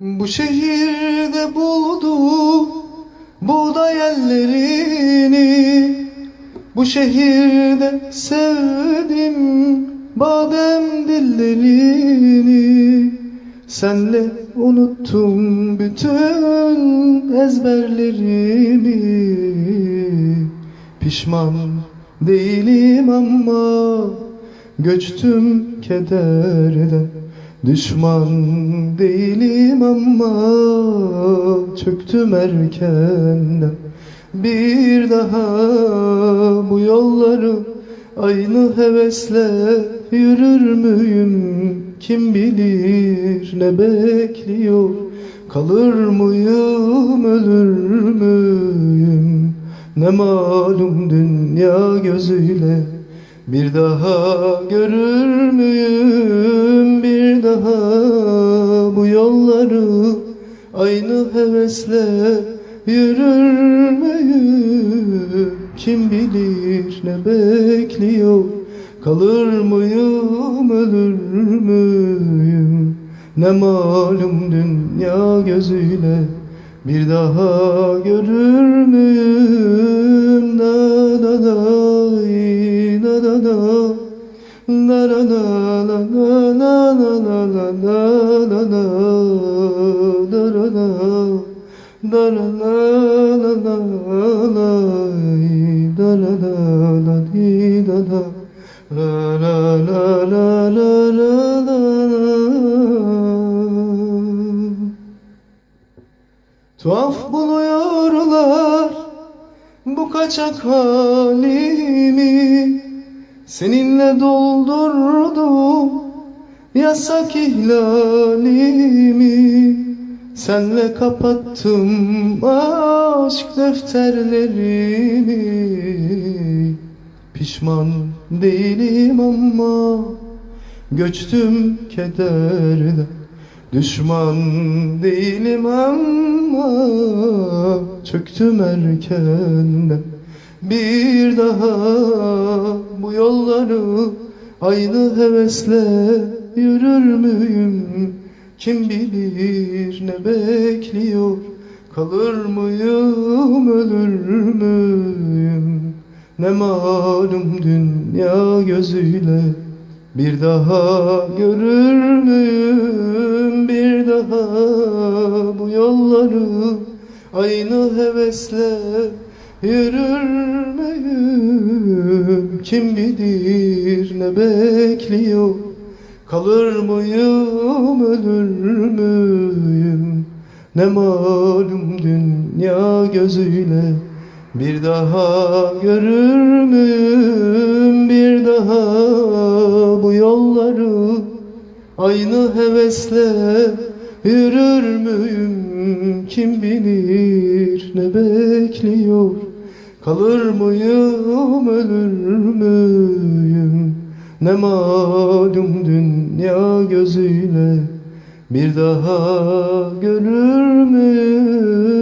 Bu şehirde buldum buğday ellerini Bu şehirde sevdim badem dillerini. Senle unuttum bütün ezberlerimi Pişman değilim ama Göçtüm kederden Düşman değilim ama Çöktüm erkenden. Bir daha bu yolları Aynı hevesle yürür müyüm? Kim bilir ne bekliyor? Kalır mıyım ölür müyüm? Ne malum dünya gözüyle bir daha görür müyüm aynı hevesle yürür müyüm kim bilir ne bekliyor kalır mıyım ölür müyüm ne malum dünya gözüyle bir daha görür müyüm da da da da da da da da da la la la la la la la la Tuhaf buluyorlar bu kaçak halimi Seninle doldurdum yasak ihlalimi Senle kapattım aşk defterlerimi. Pişman değilim ama göçtüm kederden Düşman değilim ama çöktüm erkenden. Bir daha bu yolları aynı hevesle yürür müyüm Kim bilir ne bekliyor? Kalır mıyım ölür müyüm? Ne malum dünya gözüyle bir daha görür müyüm? Bir daha bu yolları aynı hevesle yürür müyüm? Kim bilir ne bekliyor kalır mıyım ölür müyüm? Ne malum dünya gözüyle bir daha görür müyüm? Bir daha bu yolları aynı hevesle yürür müyüm? Kim bilir ne bekliyor? Kalır mıyım ölür müyüm ne malum dünya gözüyle bir daha görür müyüm